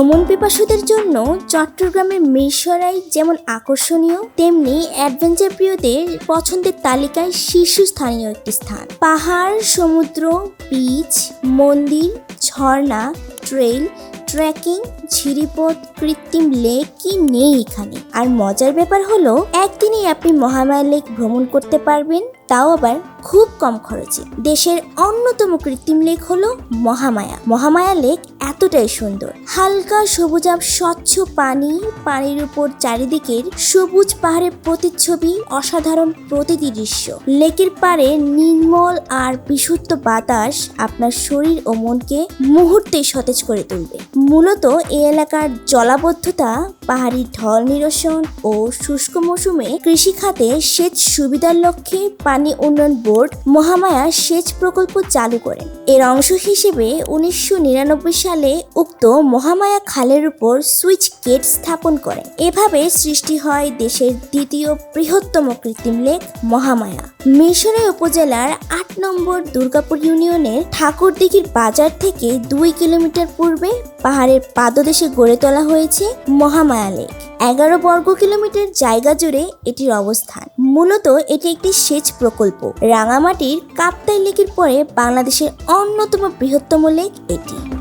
ভ্রমণ পিপাসুদের জন্য চট্টগ্রামের মিরসরাই যেমন আকর্ষণীয়, তেমনি অ্যাডভেঞ্চার প্রিয়দের পছন্দের তালিকায় শীর্ষস্থানীয় একটি স্থান। পাহাড়, সমুদ্র বিচ মন্দির, ঝর্ণা ট্রেইল ট্রেকিং ঝিরিপথ, কৃত্রিম লেক কি নেই এখানে? আর মজার ব্যাপার হলো, একদিনই আপনি মহামায়া লেক ভ্রমণ করতে পারবেন, তাও আবার খুব কম খরচে। দেশের অন্যতম কৃত্রিম লেক হলো মহামায়া। মহামায়া লেক এতটাই সুন্দর। হালকা সবুজাব স্বচ্ছ পানি, পানির উপর চারিদিকের সবুজ পাহাড়ের প্রতিচ্ছবি, অসাধারণ প্রতিটি দৃশ্য। লেকের পাড়ে নির্মল আর বিশুদ্ধ বাতাস আপনার শরীর ও মনকে মুহূর্তেই সতেজ করে তুলবে। মূলত এই এলাকার জলাবদ্ধতা পাহাড়ি ঢল নিরসন ও শুষ্ক মৌসুমে কৃষিখাতে সেচ সুবিধার লক্ষ্যে পানি উন্নয়ন বোর্ড মহামায়া সেচ প্রকল্প চালু করেন। এর অংশ হিসেবে উনিশশো নিরানব্বই সালে উক্ত মহামায়া খালের উপর সুইচ গেট স্থাপন করেন। এভাবে সৃষ্টি হয় দেশের দ্বিতীয় বৃহত্তম কৃত্রিম লেক মহামায়া। মিশরে উপজেলার আট নম্বর দুর্গাপুর ইউনিয়নের ঠাকুরদিঘির বাজার থেকে দুই কিলোমিটার পূর্বে পাহাড়ের পাদদেশে গড়ে তোলা হয়েছে মহামায়া লেক এগারো বর্গ কিলোমিটার জায়গা জুড়ে এটির অবস্থান। মূলত এটি একটি সেচ প্রকল্প। রাঙামাটির কাপ্তাই লেকের পরে বাংলাদেশের অন্যতম বৃহত্তম লেক এটি।